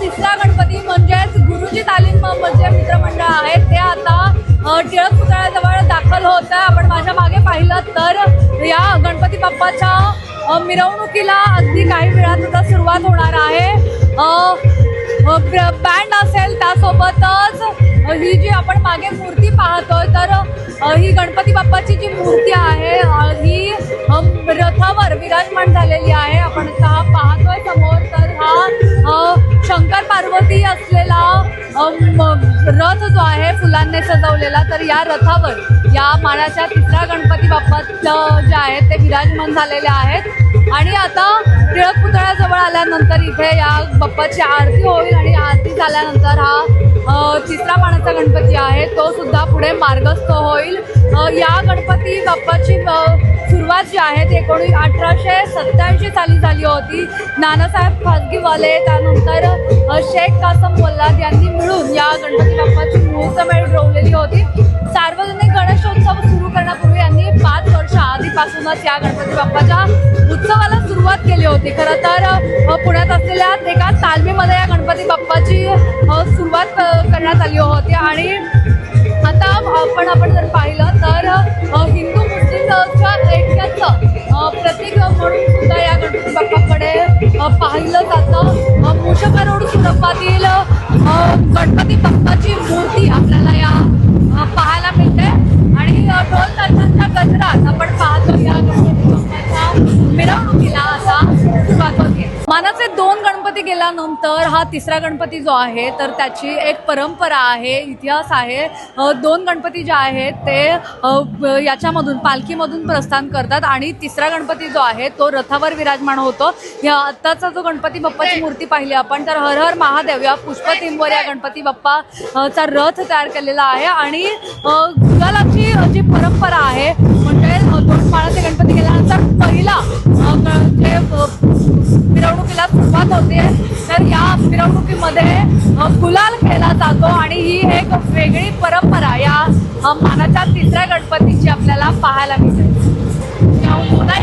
तिसरा गणपती म्हणजेच गुरुजी तालीम जे मित्रमंडळ आहेत. ते आता टिळक पुतळ्याजवळ दाखल होत आहे. आपण माझ्या मागे पाहिलं तर या गणपती बाप्पाच्या मिरवणुकीला अगदी काही वेळात सुरुवात होणार आहे. बँड असेल त्यासोबतच ही जी आपण मागे मूर्ती पाहतोय तर ही गणपती बाप्पाची जी मूर्ती आहे ही पार्वती असलेला रथ जो आहे फुलांनी सजवलेला तर या रथावर या मानाच्या तिसऱ्या गणपती बाप्पाचं जे आहेत ते विराजमान झालेले आहेत. आणि आता टिळक पुतळ्याजवळ आल्यानंतर इथे या बाप्पाची आरती होईल आणि आरती झाल्यानंतर हा तिसरा मानाचा गणपती आहे तो सुद्धा पुढे मार्गस्थ होईल. या गणपती बाप्पाची सुरुवात जी आहे ती एकोणीस अठराशे सत्याऐंशी साली झाली होती. नानासाहेब खाजगीवाले त्यानंतर शेख कासम मोल्लाद यांनी मिळून या गणपती बाप्पाची मुहूर्तमेळ रोवलेली होती. सार्वजनिक गणेशोत्सव सुरू करण्यापूर्वी यांनी पाच वर्ष आधीपासूनच या गणपती बाप्पाच्या उत्सवाला सुरुवात केली होती. खरं तर पुण्यात असलेल्या एका तालमीमध्ये या गणपती बाप्पाची सुरुवात करण्यात आली होती. आणि आता आपण आपण जर पाहिलं तर हिंदू मुस्लिम ऐक्याचं त्यानंतर हा तिसरा गणपती जो आहे तर त्याची एक परंपरा आहे इतिहास आहे. दोन गणपती जे आहेत ते याच्यामधून पालखीमधून प्रस्थान करतात. आणि तिसरा गणपती जो आहे तो रथावर विराजमान होतो. या आत्ताचा जो गणपती बाप्पाची मूर्ती पाहिली आपण तर हर हर महादेव या पुष्पतिंबर या गणपती बाप्पा चा रथ तयार केलेला आहे. आणि अ, गुलालाची जी परंपरा आहे म्हणजे दोन माळाचे गणपती गेल्यानंतर पहिला जे मिरवणुकीला सुरुवात होते मिरवणुकीमध्ये गुलाल केला जातो आणि ही एक वेगळी परंपरा या मानाच्या तिसऱ्या गणपतीची आपल्याला पाहायला मिळते. पुन्हा